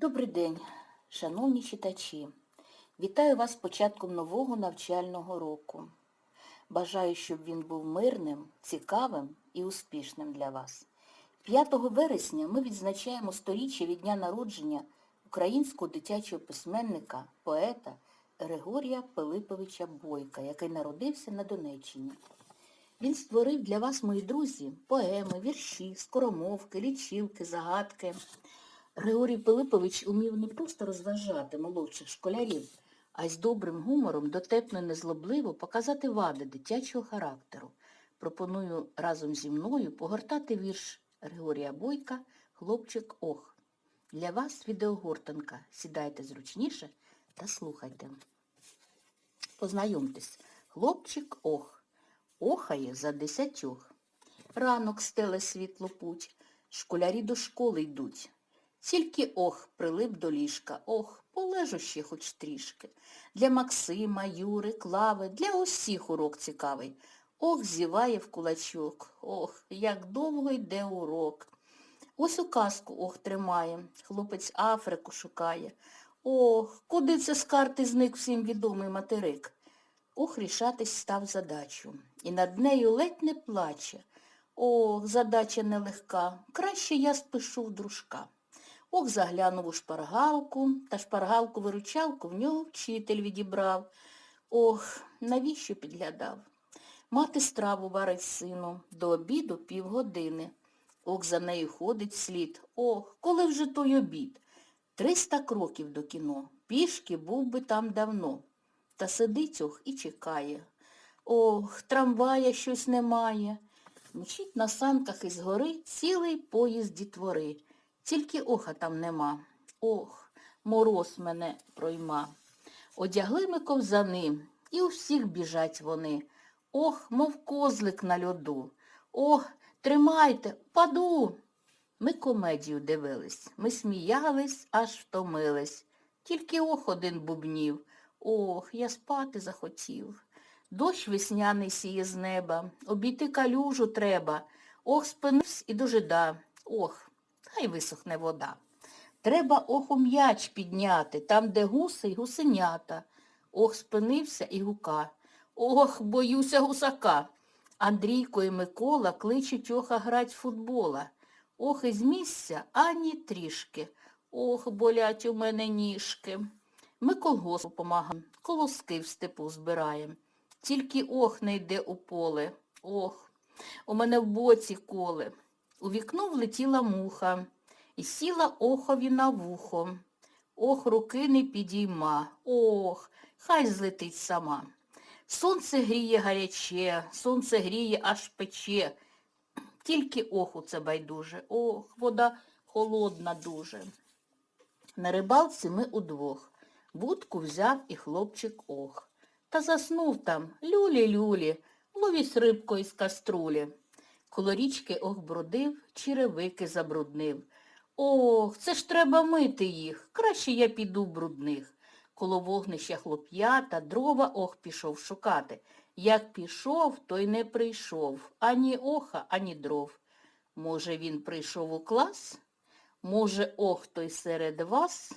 Добрий день, шановні читачі. Вітаю вас з початком нового навчального року. Бажаю, щоб він був мирним, цікавим і успішним для вас. 5 вересня ми відзначаємо сторіччя від дня народження українського дитячого письменника, поета Григорія Пилиповича Бойка, який народився на Донеччині. Він створив для вас, мої друзі, поеми, вірші, скоромовки, лічилки, загадки. Григорій Пилипович умів не просто розважати молодших школярів, а й з добрим гумором дотепно і незлобливо показати вади дитячого характеру. Пропоную разом зі мною погортати вірш Григорія Бойка «Хлопчик ох». Для вас відеогортанка. Сідайте зручніше та слухайте. Познайомтесь. Хлопчик ох. Охає за десятьох. Ранок стеле світло путь, школярі до школи йдуть. Тільки ох, прилип до ліжка, ох, полежу ще хоч трішки. Для Максима, Юри, Клави, для усіх урок цікавий. Ох, зіває в кулачок, ох, як довго йде урок. Ось указку ох тримає, хлопець Африку шукає. Ох, куди це з карти зник всім відомий материк? Ох, рішатись став задачу, і над нею ледь не плаче. Ох, задача нелегка, краще я спишу в дружка. Ох, заглянув у шпаргалку, та шпаргалку-виручалку в нього вчитель відібрав. Ох, навіщо підглядав? Мати страву варить сину, до обіду півгодини. Ох, за нею ходить слід. Ох, коли вже той обід? Триста кроків до кіно. Пішки був би там давно. Та сидить ох і чекає. Ох, трамвая щось немає. Мчить на санках із гори цілий поїзд дітвори. Тільки оха там нема. Ох, мороз мене пройма. Одягли ми ковзани, і у всіх біжать вони. Ох, мов козлик на льоду. Ох, тримайте, паду. Ми комедію дивились, ми сміялись, аж втомились. Тільки ох один бубнів. Ох, я спати захотів. Дощ весняний сіє з неба, обійти калюжу треба. Ох, спинився і дожида. Ох, хай висохне вода. Треба ох у м'яч підняти, там, де гуси й гусенята. Ох, спинився і гука. Ох, боюся гусака. Андрійко і Микола кличуть оха грать футбола. Ох, із місця ані трішки. Ох, болять у мене ніжки. Ми колгоспу помагаємо, колоски в степу збираємо. Тільки ох не йде у поле. Ох, у мене в боці коле. У вікно влетіла муха і сіла охові на вухо. Ох, руки не підійма. Ох, хай злетить сама. Сонце гріє гаряче, сонце гріє аж пече. Тільки оху це байдуже. Ох, вода холодна дуже. На рибалці ми удвох. Будку взяв і хлопчик ох. Та заснув там, люлі-люлі, ловісь рибко із каструлі. Коло річки ох бродив, черевики забруднив. Ох, це ж треба мити їх, краще я піду брудних. Коло вогнища хлоп'ята дрова ох пішов шукати. Як пішов, то й не прийшов. Ані оха, ані дров. Може, він прийшов у клас? Може, ох той серед вас?